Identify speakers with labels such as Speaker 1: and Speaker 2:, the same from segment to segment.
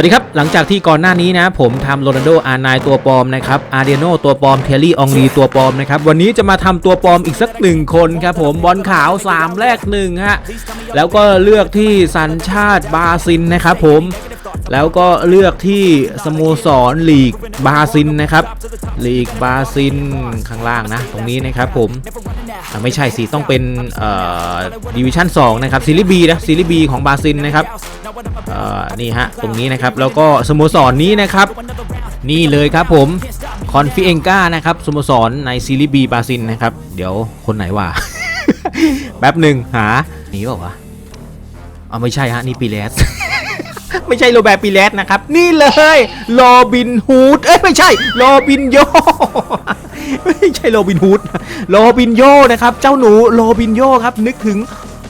Speaker 1: วัสดีครับ หลังจากที่ก่อนหน้านี้นะ ผมทำโรนัลโดอาร์นายตัวปลอมนะครับอาร์เดโนตัวปลอมเทลลี่องรีตัวปลอมนะครับวันนี้จะมาทำตัวปลอมอีกสักหนึ่งคนครับผมบอลขาว 3 แรกหนึ่งฮะแล้วก็เลือกที่สัญชาติบราซินนะครับผม แล้วก็เลือกที่สโมสรลีกบราซินนะครับลีกบราซินข้างล่างนะ ตรงนี้นะครับผมไม่ใช่สิต้องเป็นดิวิชั่น2นะครับซีรีส์บีนะซีรีส์บีของบราซินนะครับนี่ฮะตรงนี้นะครับแล้วก็สโมสรนี้นะครับ นี่เลยครับผมคอนฟิเองกานะครับสโมสรในซีรีส์บีบราซินนะครับ เดี๋ยวคนไหนว่าแป๊บหนึ่งหานี่บอกว่าวะเอาไม่ใช่ฮะนี่ปีเลส ไม่ใช่โรแบร์ปีเลสนะครับ นี่เลยโรบินฮูดเอ้ยไม่ใช่โรบินโยไม่ใช่โรบินฮูดโรบินโยนะครับ เจ้าหนูโรบินโยครับ นึกถึง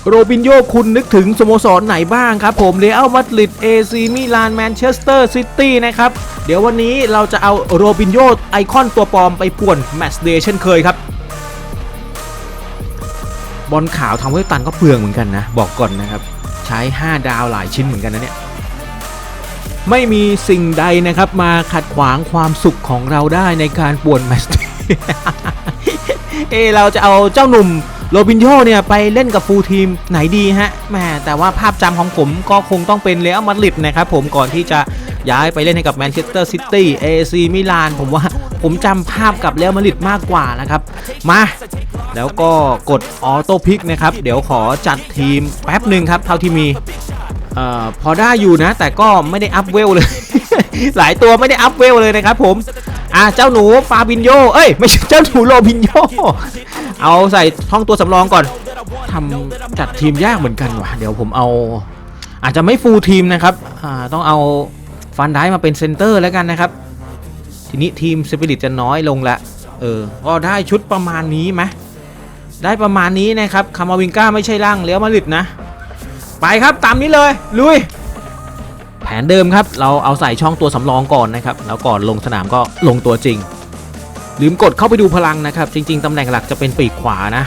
Speaker 1: โรบินโยคุณนึกถึงสโมสรไหนบ้างครับ ผมเรอัลมาดริดเอซีมิลานแมนเชสเตอร์ซิตี้นะครับ เดี๋ยววันนี้เราจะเอาโรบินโยไอคอนตัวปลอมไปป่วนแมตช์เดย์เช่นเคยครับ บอลขาวทำให้ตันก็เปลืองเหมือนกันนะ บอกก่อนนะครับ ใช้ 5 ดาวหลายชิ้นเหมือนกันนะเนี่ย ไม่มีสิ่งใดนะครับมาขัดขวางความสุขของเราได้ในการป่วนแมตช์เอเราจะเอาเจ้าหนุ่มโรบินโยเนี่ยไปเล่นกับฟูลทีมไหนดีฮะแหมแต่ว่าภาพจำของผมก็คงต้องเป็นเรอัลมาดริดนะครับผมก่อนที่จะย้ายไปเล่นให้กับแมนเชสเตอร์ซิตี้เอซีมิลานผมว่าผมจำภาพกับเรอัลมาดริดมากกว่านะครับ มา แล้วก็กดออโต้พิกนะครับ เดี๋ยวขอจัดทีมแป๊บหนึ่งครับเท่าที่มี เอ่อพอได้อยู่นะ แต่ก็ไม่ได้อัพเวลเลย หลายตัวไม่ได้อัพเวลเลยนะครับผมอะเจ้าหนูฟาบินโยเอ้ยไม่ใช่เจ้าหนูโรบินโยเอาใส่ห้องตัวสำรองก่อนทำจัดทีมยากเหมือนกันว่ะเดี๋ยวผมเอา อาจจะไม่ฟูลทีมนะครับอ่าต้องเอาฟันได้มาเป็นเซนเตอร์แล้วกันนะครับ ทีนี้ทีมสปิริตจะน้อยลงละเออก็ได้ชุดประมาณนี้ไหมได้ประมาณนี้นะครับคามาวิงก้าไม่ใช่ร่างเลี้ยวมาดริดนะ ไปครับตามนี้เลยลุย แผนเดิมครับ เราเอาใส่ช่องตัวสำรองก่อนนะครับ แล้วก่อนลงสนามก็ลงตัวจริง ลืมกดเข้าไปดูพลังนะครับ จริง ๆตำแหน่งหลักจะเป็นปีกขวานะ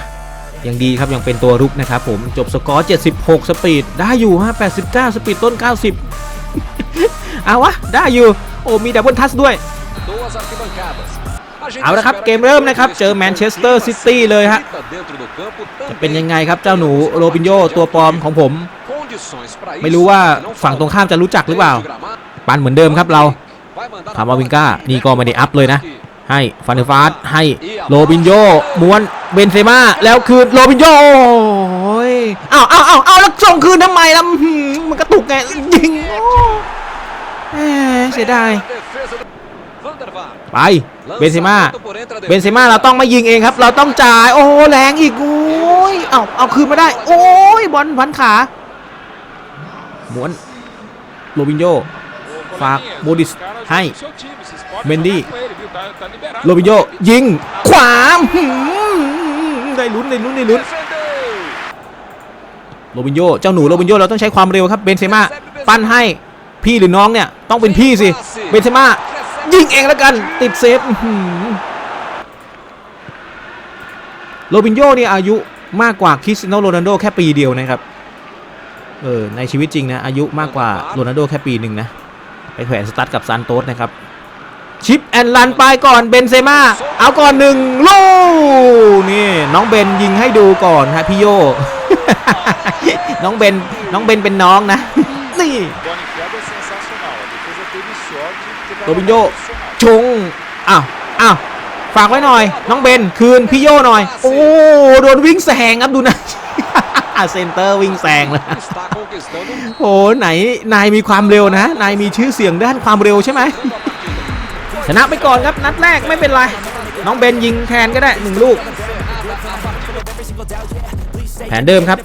Speaker 1: ยังดีครับ ยังเป็นตัวรุกนะครับผมจบสกอร์ 76 สปีด ได้อยู่ฮะ89 สปีดต้น 90 เอาวะ ได้อยู่ โอ้มีดับเบิลทัชด้วย เอาละครับ เกมเริ่มนะครับ เจอแมนเชสเตอร์ซิตี้เลยฮะจะเป็นยังไงครับเจ้าหนูโรบินโยตัวปลอมของผม ไม่รู้ว่า
Speaker 2: não
Speaker 1: ฝั่งตรงข้ามจะรู้จักหรือเปล่า
Speaker 2: Dentro do gramado,
Speaker 1: ปันเหมือนเดิมครับเรา
Speaker 2: vai mandar
Speaker 1: คามาวิงก้า
Speaker 2: bola
Speaker 1: นี่ก็ไม่ได้อัพเลยนะ
Speaker 2: aqui.
Speaker 1: ให้ฟันเดอร์ฟาสให้โรบินโยม้วนเบนเซม่าแล้วคืนโรบินโยโอ้ยอ้าวอ้าวอ้าวอ้าวแล้วส่งคืนทำไมล่ะอื้อหือมันกระตุกไงยิงโอ้แหมเสียดาย
Speaker 2: Defesa do Van der Vaart.
Speaker 1: ไปเบนเซม่า
Speaker 2: Lançamento por entre a
Speaker 1: เบนเซม่าเราต้องไม่ยิงเองครับ เราต้องจ่าย โอ้แรงอีกโอ้ยเอาเอาคืนมาได้ โอ้ยบอลพันขา ม้วนโรบินโยฝากโมดิสให้เมนดี้โรบินโยยิง ขวาได้ลุ้นได้ลุ้นได้ลุ้นโรบินโยเจ้าหนูโรบินโยเราต้องใช้ความเร็วครับเบนเซม่าปั้นให้พี่หรือน้องเนี่ย ต้องเป็นพี่สิเบนเซม่ายิงเองแล้วกัน ติดเซฟโรบินโยเนี่ยอายุมากกว่าคริสเตียโนโรนัลโดแค่ปีเดียวนะครับ เออในชีวิตจริงนะ อายุมากกว่าโรนัลโดแค่ปีหนึ่งนะ ไปแขวนสตั๊ดกับซานโตสนะครับ ชิปแอนลันไปก่อนเบนเซม่าเอาก่อนหนึ่งลูกนี่น้องเบนยิงให้ดูก่อนฮะพี่โย น้องเบนน้องเบนเป็นน้องนะ นี่
Speaker 3: Bola enfiada é sensacional. A defesa teve sorte de ter
Speaker 1: Robinho.
Speaker 3: uma posicionada.
Speaker 1: ชงอ้าวอ้าวฝากไว้หน่อย น้องเบนคืนพี่โยหน่อย โอ้โดนวิ่งแซงครับดูนะ เซนเตอร์วิ่งแซงเลย
Speaker 2: Está conquistando
Speaker 1: โอ้ไหนนายมีความเร็วนะ นายมีชื่อเสียงด้านความเร็วใช่ไหมชนะไปก่อนครับนัดแรกไม่เป็นไร น้องเบนยิงแทนก็ได้หนึ่งลูก แผนเดิมครับ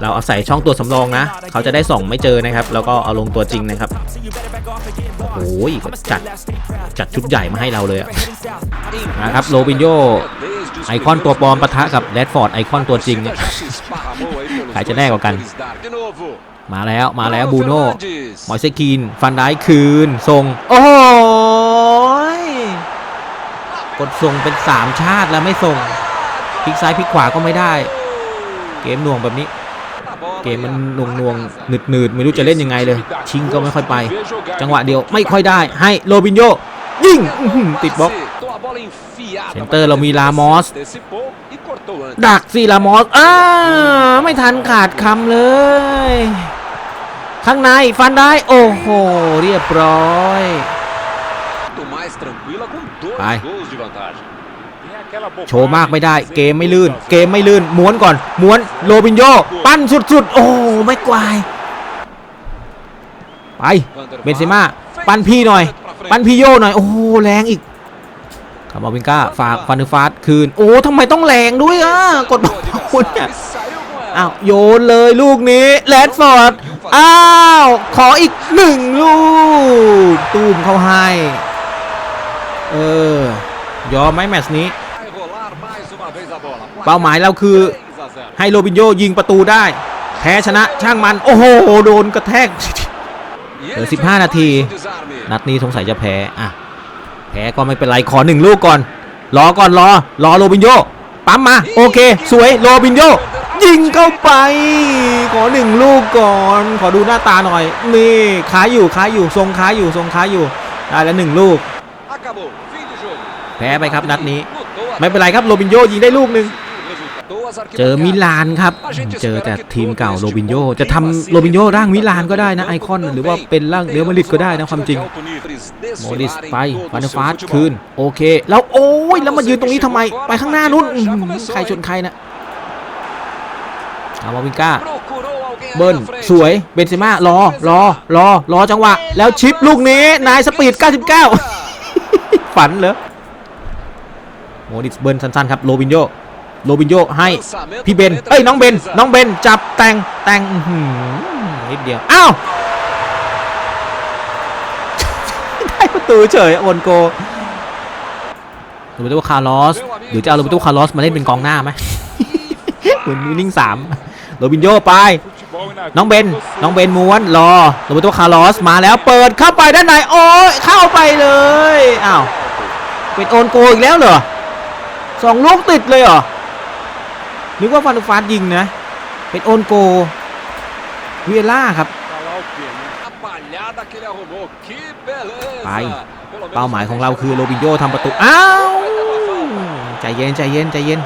Speaker 1: เราเอาใส่ช่องตัวสำรองนะ เขาจะได้ส่องไม่เจอนะครับ แล้วก็เอาลงตัวจริงนะครับโอ้ยจัดจัดชุดใหญ่มาให้เราเลยอะนะครับโรบินโย
Speaker 2: desde os
Speaker 1: ไอคอนตัวปลอมปะทะกับแรดฟอร์ดไอคอนตัวจริงเนี่ย ใครจะแน่กว่ากัน
Speaker 2: dois laterais. De novo.
Speaker 1: มาแล้วมาแล้ว
Speaker 2: Bruno
Speaker 1: บูโน่
Speaker 2: Fernandes.
Speaker 1: มอยเซคีน ฟันได้คืนส่งโอ้โหยกดส่งเป็น 3 ชาติแล้วไม่ส่งพลิกซ้ายพลิกขวาก็ไม่ได้ เกมหน่วงแบบนี้
Speaker 2: A bola
Speaker 1: เกมมันหน่วงหน่วงหนืดหนืดๆไม่รู้จะเล่นยังไงเลย ชิงก็ไม่ค่อยไป จังหวะเดียวไม่ค่อยได้ ให้โรบินโยยิงอื้อหือติดบล็อก
Speaker 2: Acertou a bola enfiada
Speaker 1: เซนเตอร์เรามีลามอส ดักซีลามอสอ้าไม่ทันขาดคำเลย ข้างในฟันได้ โอ้โห เรียบร้อย
Speaker 2: Muito mais tranquila com dois
Speaker 1: Vai.
Speaker 2: gols de vantagem.
Speaker 3: Tem aquela bobagem
Speaker 1: โชว์มากไม่ได้ เกมไม่ลื่น เกมไม่ลื่น ม้วนก่อน ม้วนโรบินโยปั้นสุดๆ โอ้ไม่กวาย ไป เบนเซม่า ปั้นพี่หน่อย ปั้นพี่โยหน่อย โอ้แรงอีก คามาวินก้าฝากฟันฟาสคืน โอ้ทำไมต้องแรงด้วยอะ กดบอลคุณเนี่ยอ้าวโยนเลยลูกนี้แรดฟอร์ด อ้าว ขออีกหนึ่งลูก ตูมเข้าให้ เออ ยอมไหมแมตช์นี้ เป้าหมายเราคือ ให้โรบินโยยิงประตูได้ แพ้ชนะช่างมัน โอ้โห โดนกระแทก
Speaker 2: E
Speaker 1: Deu
Speaker 2: ele
Speaker 1: 15 นาที นัดนี้สงสัยจะแพ้ อะ แพ้ก็ไม่เป็นไรขอหนึ่งลูกก่อน รอก่อนรอ รอโรบินโยปั๊มมา โอเค สวยโรบินโยยิงเข้าไป ขอหนึ่งลูกก่อน ขอดูหน้าตาหน่อย นี่ค้าอยู่ค้าอยู่ทรงค้าอยู่ทรงค้าอยู่ได้แล้วหนึ่งลูก แพ้ไปครับนัดนี้ ไม่เป็นไรครับโรบินโยยิงได้ลูกหนึ่ง เจอมิลานครับ เจอแต่ทีมเก่าโรบินโยจะทำโรบินโยร่างมิลานก็ได้นะไอคอน หรือว่าเป็นร่างเรอัลมาดริดก็ได้นะความจริงโมดิสไปฟานเดอร์ฟาสคืน โอเค แล้วโอ้ยแล้วมายืนตรงนี้ทำไม ไปข้างหน้านู้นอื้อหือใครชนใครนะอามาวินก้าเบิ้ลสวยเบนเซม่ารอรอรอรอจังหวะ แล้วชิปลูกนี้นายสปีด 99 ฝันเหรอโมดิสเบิร์นสั้นๆครับโรบินโย โรบินโยให้พี่เบน เอ้ยน้องเบน น้องเบนจับแต่งแต่งนิดเดียว อ้าว ได้ประตูเฉยโอนโกโรเบโตคาร์ลอสหรือจะเอาโรเบโตคาร์ลอสมาเล่นเป็นกองหน้าไหมเหมือนนิ่งสามโรบินโยไป น้องเบน น้องเบนม้วนรอโรเบโตคาร์ลอสมาแล้วเปิดเข้าไปด้านในโอ้ยเข้าไปเลย อ้าว เป็นโอนโกอีกแล้วเหรอสองลูกติดเลยเหรอ นึกว่าฟันฟาสยิงนะ เป็นโอนโกเวียล่าครับ
Speaker 3: falar o quê, né?
Speaker 2: A palhada que ele arrumou. Que beleza.
Speaker 1: Vai.
Speaker 2: Pelo menos
Speaker 1: เป้าหมายของเรา
Speaker 2: vai
Speaker 1: คือโรบินโยทำประตู อ้าว ใจเย็นใจเย็นใจเย็น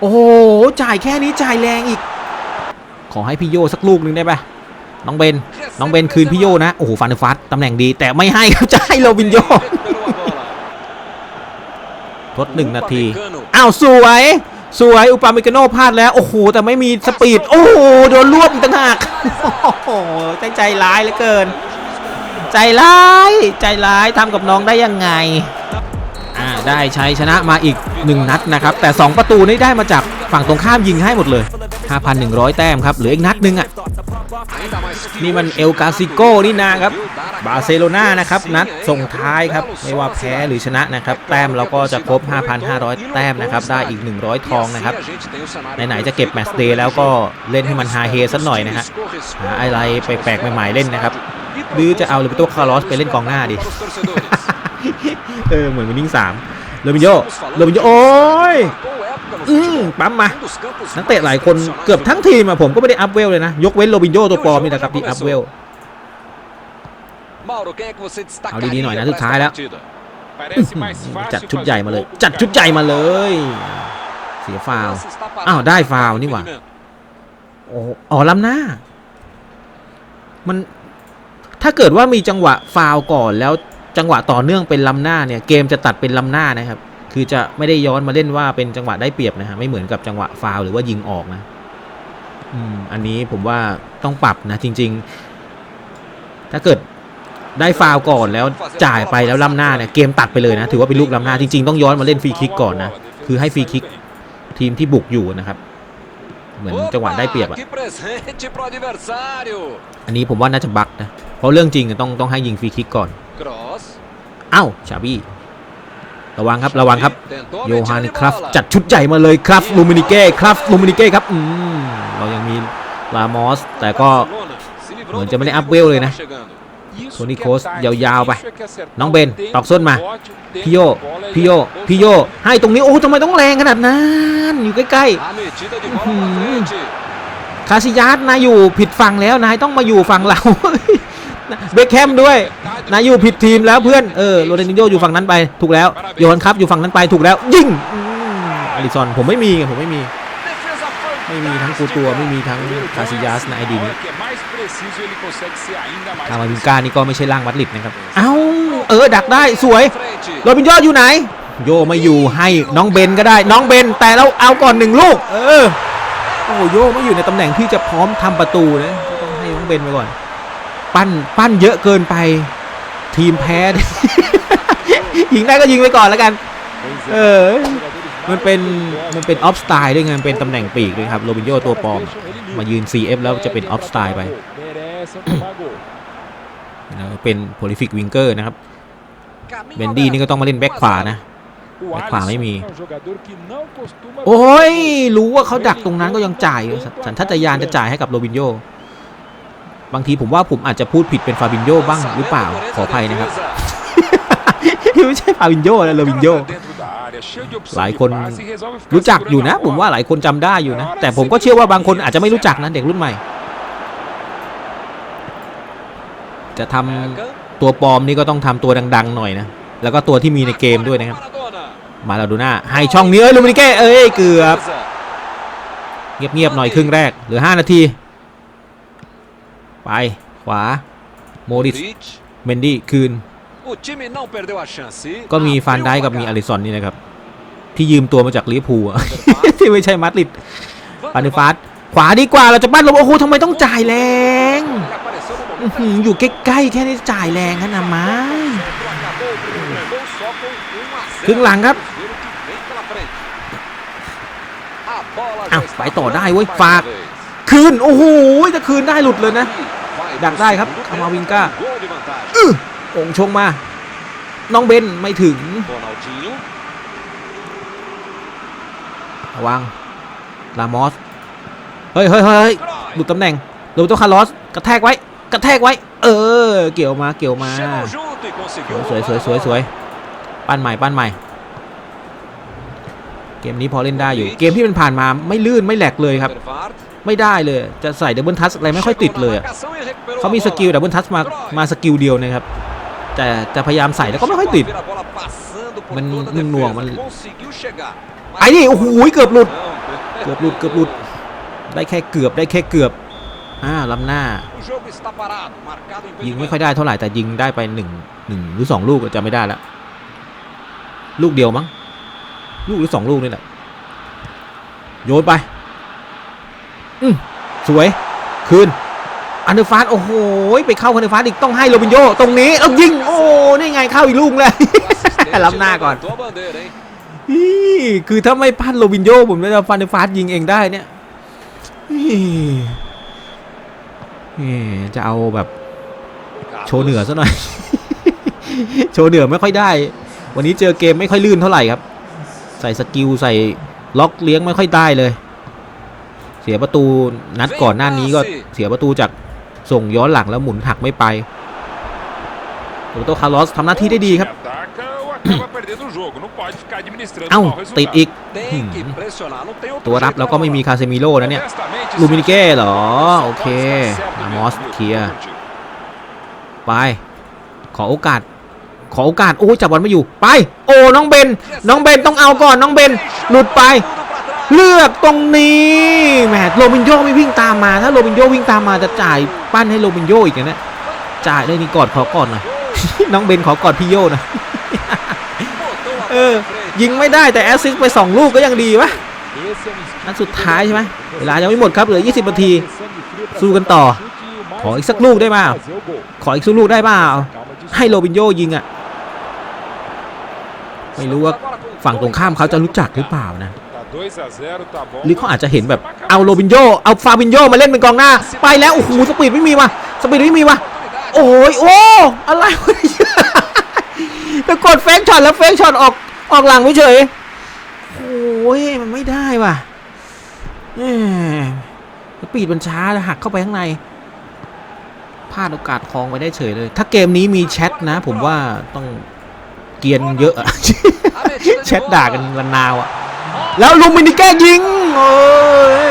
Speaker 1: โอ้โห จ่ายแค่นี้จ่ายแรงอีก ขอให้พี่โยสักลูกหนึ่งได้ปะน้องเบน น้องเบนคืนพี่โยนะ โอ้โหฟันฟัสตำแหน่งดีแต่ไม่ให้ครับจะให้โรบินโย
Speaker 2: Recuperou a bola.
Speaker 1: ทดหนึ่งนาที
Speaker 2: Upamecano.
Speaker 1: อ้าว สวย สวย อุปาเมกาโนพลาดแล้ว โอ้โห แต่ไม่มีสปีด โอ้โห โดนรวบอีกต่างหากโอ้โหใจใจร้ายเหลือเกิน ใจร้าย ใจร้ายทำกับน้องได้ยังไงอ่าได้ชัยชนะมาอีก 1 นัดนะครับ แต่ 2 ประตูนี่ได้มาจากฝั่งตรงข้ามยิงให้หมดเลย 5,100 แต้มครับเหลืออีกนัดหนึงอะ
Speaker 2: Ainda mais que
Speaker 1: นี่มันเอลกาซิโกนี่นาครับบาร์เซโลนานะครับนัดส่งท้ายครับไม่ว่าแพ้หรือชนะนะครับแต้มเราก็จะครบ 5,500 แต้มนะครับได้อีก 100 ทองนะครับไหนๆจะเก็บแมตช์เดย์แล้วก็เล่นให้มันฮาเฮสักหน่อยนะฮะหาอะไรแปลกๆใหม่ๆเล่นนะครับหรือจะเอาเลเบโตคาร์ลอสไปเล่นกองหน้าดิเออเหมือนวินนิ่งสามโรบิโยโรบิโยโอ้ย อืมปั๊มมา นักเตะหลายคนเกือบทั้งทีมอะผมก็ไม่ได้อัพเวลเลยนะ ยกเว้นโรบินโยตัวปลอมนี่นะครับที่อัพเวล เอาดีๆหน่อยนะสุดท้ายแล้ว
Speaker 3: Parece mais fácil
Speaker 1: จัดชุดใหญ่มาเลย
Speaker 3: fazer um gol
Speaker 1: จัดชุดใหญ่มาเลย เสียฟาวล์อ้าวได้ฟาวล์นี่หว่าโอ้อ๋อล้ำหน้า มันถ้าเกิดว่ามีจังหวะฟาวล์ก่อนแล้วจังหวะต่อเนื่องเป็นล้ำหน้าเนี่ย เกมจะตัดเป็นล้ำหน้านะครับ คือจะไม่ได้ย้อนมาเล่นว่าเป็นจังหวะได้เปรียบนะฮะไม่เหมือนกับจังหวะฟาวล์หรือว่ายิงออกนะอืมอันนี้ผมว่าต้องปรับนะจริง ๆ ถ้าเกิดได้ฟาวล์ก่อนแล้วจ่ายไปแล้วล้ำหน้าเนี่ยเกมตัดไปเลยนะ ถือว่าเป็นลูกล้ำหน้าจริง ๆ ต้องย้อนมาเล่นฟรีคิกก่อนนะคือให้ฟรีคิกทีมที่บุกอยู่นะครับเหมือนจังหวะได้เปรียบอะ
Speaker 2: Que presente pro adversário.
Speaker 1: อันนี้ผมว่าน่าจะบักนะ เพราะเรื่องจริงอะต้องต้องให้ยิงฟรีคิกก่อน
Speaker 2: Cross.
Speaker 1: เอ้าชาบี้ ระวังครับระวังครับโยฮานครับจัดชุดใหญ่มาเลยครับลูมินิเก้ครับลูมินิเก้ครับอืมเรายังมีลามอสแต่ก็เหมือนจะไม่ได้อัพเวลเลยนะ
Speaker 2: que tava chegando.
Speaker 3: Isso
Speaker 1: Tony
Speaker 3: que é
Speaker 1: Kroos,
Speaker 3: tática,
Speaker 1: ยาวๆไป น้องเบนตอกส้นมาพี่โยพี่โยพี่โยให้ตรงนี้โอ้ทำไมต้องแรงขนาดนั้นอยู่ใกล้ๆคาซิยัสนายอยู่ผิดฝั่งแล้วนายต้องมาอยู่ฝั่งเรา เบคแฮมด้วยนายู่ผิดทีมแล้วเพื่อนเออโรนัลดินโยอยู่ฝั่งนั้นไปถูกแล้วโยนครับอยู่ฝั่งนั้นไปถูกแล้ว ยิงอลิซอนผมไม่มีไงผมไม่มี ไม่มีทั้งกูตัวไม่มีทั้งคาซิยัสในไอดีนี้
Speaker 3: hora que é mais preciso, ele consegue ser ainda mais
Speaker 1: คามาวินกานี่ก็ไม่ใช่ร่างมัดริดนะครับ เอ้าเออดักได้สวยโรบินโยอยู่ไหน โยไม่อยู่ให้น้องเบนก็ได้ น้องเบนแต่เราเอาก่อนหนึ่งลูก เออโอ้โยไม่อยู่ในตำแหน่งที่จะพร้อมทำประตูนะต้องให้น้องเบนไปก่อน ปั้นปั้นเยอะเกินไป ทีมแพ้ยิงได้ก็ยิงไปก่อนแล้วกัน
Speaker 3: Pois
Speaker 1: เอ
Speaker 3: é.
Speaker 1: อ
Speaker 3: Jogadores
Speaker 1: มันเป็น
Speaker 3: mais
Speaker 1: มันเป็นออฟสไตล์ด้วยไงมันเป็นตำแหน่งปีกด้วยครับโรบินโยตัวปลอม มายืน CF แล้วจะเป็นออฟสไตล์ไป
Speaker 3: Merecem tomar gol.
Speaker 1: แล้วเป็นโพลิฟิกวิงเกอร์นะครับ
Speaker 2: Caminho
Speaker 1: เบนดี้นี่ก็ต้องมาเล่นแบ็คขวานะ
Speaker 3: O
Speaker 1: Vai com a
Speaker 3: Alisson
Speaker 1: Amy.
Speaker 3: é um jogador que não costuma
Speaker 1: โอ้ย รู้ว่าเขาดักตรงนั้นก็ยังจ่ายอยู่สัญชาตญาณจะจ่ายให้กับโรบินโย บางทีผมว่าผมอาจจะพูดผิดเป็นฟาบินโยบ้างหรือเปล่าขออภัยนะครับ ไม่ใช่ฟาบินโยนะโรบินโย
Speaker 3: dentro da área, cheio de opção
Speaker 1: หลาย
Speaker 3: de
Speaker 1: คน
Speaker 3: passe e resolve ficar
Speaker 1: รู้จัก
Speaker 3: segurando
Speaker 1: อยู่นะ
Speaker 3: a
Speaker 1: ผม
Speaker 3: bola.
Speaker 1: ว่าหลายคนจำได้อยู่นะ แต่ผมก็เชื่อว่าบางคนอาจจะไม่รู้จักนะเด็กรุ่นใหม่ จะทำ
Speaker 2: Marca.
Speaker 1: ตัวปลอมนี่ก็ต้องทำตัวดัง ๆ หน่อยนะ แล้วก็ตัวที่มีในเกมด้วยนะครับ
Speaker 2: Maradona.
Speaker 1: มาลาดูน่าให้ช่องนี้เอ้ยลูมินิเก้เอ้ยเกือบ
Speaker 2: Defesa.
Speaker 1: เงียบๆหน่อยครึ่งแรกเหลือ 5 นาที ไป ขวา โมดิส
Speaker 2: Modric.
Speaker 1: เมนดี้คืน
Speaker 2: O time não perdeu a chance.
Speaker 1: ก็มีฟานได้กับมีอลิซอนนี่นะครับ ที่ยืมตัวมาจากลิเวอร์พูลอะที่ไม่ใช่มาดริดปานิฟาสขวาดีกว่าเราจะปั้นลงโอ้โหทำไมต้องจ่ายแรงอื้อหืออยู่ใกล้ๆแค่นี้จ่ายแรงขนาดไหมครึ่งหลังครับอ้าวไปต่อได้เว้ยฝาก คืน โอ้โหจะคืนได้หลุดเลยนะ ดักได้ครับคามาวินก้าองค์ชงมา น้องเบนไม่ถึง
Speaker 2: Ronaldinho.
Speaker 1: ระวังลามอส เฮ้ยเฮ้ยเฮ้ยหลุดตำแหน่งโรเบโตคาร์ลอส กระแทกไว้ กระแทกไว้ เออ เกี่ยวมา เกี่ยวมา
Speaker 2: Chegou junto e conseguiu
Speaker 1: สวยสวย
Speaker 2: roubar
Speaker 1: สวย
Speaker 2: a
Speaker 1: สวย
Speaker 2: bola.
Speaker 1: ปั้นใหม่ ปั้นใหม่ เกมนี้พอเล่นได้อยู่ เกมที่มันผ่านมาไม่ลื่นไม่แหลกเลยครับ
Speaker 2: Vervaart.
Speaker 1: ไม่ได้เลย จะใส่ดับเบิลทัชอะไรไม่ค่อยติดเลยอะ
Speaker 2: Marcação e recuperou
Speaker 1: เขา
Speaker 2: a
Speaker 1: มี
Speaker 2: bola.
Speaker 1: สกิลดับเบิลทัชมามาสกิลเดียวนะครับ แต่จะพยายามใส่แล้วก็ไม่ค่อยติด
Speaker 2: Ver a bola passando por
Speaker 1: Mas
Speaker 2: toda a
Speaker 1: não- não-
Speaker 2: defesa.
Speaker 1: mas-
Speaker 2: Conseguiu chegar.
Speaker 1: ไอ้นี่โอ้โหเกือบหลุด
Speaker 2: Não.
Speaker 1: เกือบหลุดเกือบหลุด ได้แค่เกือบได้แค่เกือบอ่าล้ำหน้า
Speaker 2: O jogo está parado. Marcado
Speaker 1: ยิงไม่
Speaker 2: impedimento.
Speaker 1: ค่อยได้เท่าไหร่แต่ยิงได้ไปหนึ่งหนึ่งหรือสองลูกจะไม่ได้แล้วลูกเดียวมั้งลูกหรือสองลูกนี่แหละโยนไป อืมสวย คืน อันเดอร์ฟาสโอ้โห ไปเข้าอันเดอร์ฟาสอีกต้องให้โรบินโยตรงนี้แล้วยิง โอ้นี่ไงเข้าอีกลูกเลยล้ำหน้าก่อนคือถ้าไม่พันโรบินโยผมจะฟันเดอร์ฟาสยิงเองได้เนี่ยจะเอาแบบ โชว์เหนือซะหน่อย โชว์เหนือไม่ค่อยได้ วันนี้เจอเกมไม่ค่อยลื่นเท่าไหร่ครับ ใส่สกิลใส่ล็อกเลี้ยงไม่ค่อยได้เลย เสียประตูนัดก่อนหน้านี้ก็เสียประตูจากส่งย้อนหลังแล้วหมุนหักไม่ไปโรเบโตคาร์ลอสทำหน้าที่ได้ดีครับ
Speaker 3: Ataca ou acaba perdendo o jogo. Não pode ficar administrando
Speaker 1: เอ้า
Speaker 3: o mau
Speaker 1: ติด
Speaker 3: resultado.
Speaker 1: อีก
Speaker 2: Tem que pressionar. Não tem outro
Speaker 1: ตัวรับ
Speaker 2: jeito
Speaker 1: เราก็ไม่มีคาเซมิโร่นะเนี่ย
Speaker 3: Honestamente,
Speaker 1: ลูมินิเก้เหรอ
Speaker 3: só
Speaker 1: โอเค
Speaker 3: pode estar certo
Speaker 1: อาม
Speaker 3: mesmo,
Speaker 1: อส
Speaker 3: Milton.
Speaker 1: เคลียร์
Speaker 3: Contigo.
Speaker 1: ไป ขอโอกาส ขอโอกาส โอ้ยจับบอลไม่อยู่ ไป โอ้ น้องเบน น้องเบนต้องเอาก่อน น้องเบน หลุดไป เลือกตรงนี้แหมโรบินโยไม่วิ่งตามมา ถ้าโรบินโยวิ่งตามมาจะจ่ายปั้นให้โรบินโยอีกนะจ่ายได้นี่กอดขอกอดหน่อยน้องเบนขอกอดพี่โยนะเออยิงไม่ได้แต่แอสซิสไปสองลูกก็ยังดีวะ
Speaker 3: Esse é um espírito
Speaker 1: นัดสุดท้ายใช่ไหมเวลายังไม่หมดครับเหลือ 20 นาที สู้กันต่อ ขออีกสักลูกได้เปล่าขออีกสักลูกได้เปล่าให้โรบินโยยิงอะ ไม่รู้ว่าฝั่งตรงข้ามเขาจะรู้จักหรือเปล่านะ หรือเขาอาจจะเห็นแบบเอาโรบินโยเอาฟาบินโยมาเล่นเป็นกองหน้า ไปแล้วโอ้โหสปีดไม่มีว่ะสปีดไม่มีว่ะโอ้ยโอ้อะไรวะเนี่ยแล้วกดเฟกช็อตแล้วเฟกช็อตออกออกหลังเฉยโอ้ยมันไม่ได้ว่ะสปีดมันช้าหักเข้าไปข้างในพลาดโอกาสทองไปได้เฉยเลย ถ้าเกมนี้มีแชทนะ ผมว่าต้องเกียนเยอะอะแชทด่ากันรนาวอะ แล้วลูมินิแก้ยิงโอ้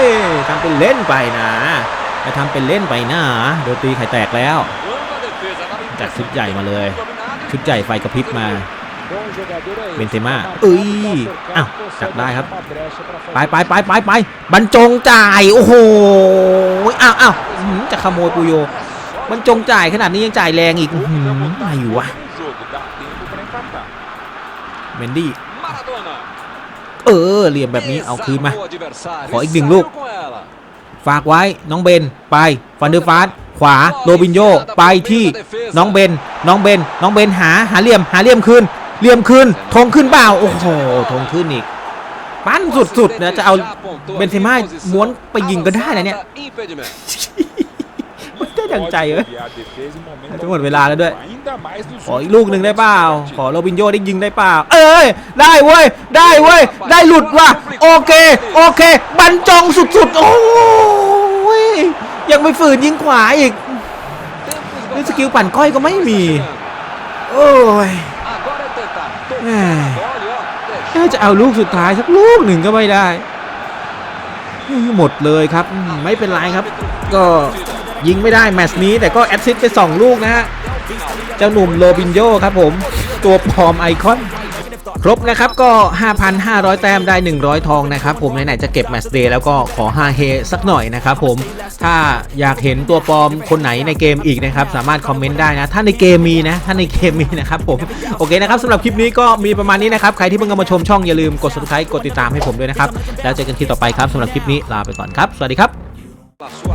Speaker 1: ยทำเป็นเล่นไปนะจะทำเป็นเล่นไปนะโดนตีไข่แตกแล้วจัดชุดใหญ่มาเลย ชุดใหญ่ไฟกระพริบมาเบนเซม่าเอ้ยอ้าวจับได้ครับ ไปไปไปไปไปบรรจงจ่าย โอ้โหอ้าวอ้าวจะขโมยปุโยบรรจงจ่ายขนาดนี้ยังจ่ายแรงอีกอื้อหืออะไรวะเมนดี้ เออเหลี่ยมแบบนี้เอาคืนมา ขออีกหนึ่งลูก ฝากไว้น้องเบนไปฟันเดอร์ฟาสขวาโรบินโยไปที่น้องเบนน้องเบนน้องเบนหาหาเหลี่ยมหาเหลี่ยมคืนเหลี่ยมคืนธงขึ้นเปล่าโอ้โหธงขึ้นอีกปั้นสุดๆนะจะเอาเบนเซม่าม้วนไปยิงก็ได้นะเนี่ย
Speaker 2: Impedimento.
Speaker 1: ไม่ได้ดังใจ
Speaker 3: Pode
Speaker 1: เว้ย
Speaker 3: criar defesa em momentos
Speaker 1: จะหมดเวลาแล้วด้วย
Speaker 3: ainda mais nos
Speaker 1: ขออีก
Speaker 3: últimos
Speaker 1: ลูกหนึ่งได้เปล่า
Speaker 3: momentos da
Speaker 1: ขอ
Speaker 3: partida.
Speaker 1: โรบินโยได้ยิงได้เปล่า เอ้ย ได้เว้ย ได้เว้ย ได้หลุดว่ะ โอเค โอเคบรรจงสุดๆ โอ้ย ยังไม่ฝืนยิงขวาอีก
Speaker 2: Tempo
Speaker 1: นี่
Speaker 2: esgotado.
Speaker 1: สกิลปั่นก้อยก็ไม่มี
Speaker 2: Chegando.
Speaker 1: โอ้ย
Speaker 2: Agora é tentar. Tocou
Speaker 1: É.
Speaker 2: na bola e, ó, deixou
Speaker 1: น่าจะเอาลูกสุดท้ายสักลูกหนึ่งก็ไม่ได้ หมดเลยครับอืมไม่เป็นไรครับ ก็ ยิงไม่ได้แมตช์นี้แต่ก็แอดซิสต์ไป 2 ลูกนะฮะ เจ้าหนุ่มโรบินโยครับผม ตัวปลอมไอคอน ครบนะครับก็ 5,500 แต้มได้ 100 ทองนะครับผมไหนๆจะเก็บแมตช์เดย์แล้วก็ขอ5เฮสักหน่อยนะครับผม ถ้าอยากเห็นตัวปลอมคนไหนในเกมอีกนะครับ สามารถคอมเมนต์ได้นะ ถ้าในเกมมีนะ ถ้าในเกมมีนะครับผม โอเคนะครับสำหรับคลิปนี้ก็มีประมาณนี้นะครับ ใครที่เพิ่งเข้ามาชมช่องอย่าลืมกด subscribe กดติดตามให้ผมด้วยนะครับ แล้วเจอกันคลิปต่อไปครับสำหรับคลิปนี้ลาไปก่อนครับ สวัสดีครับ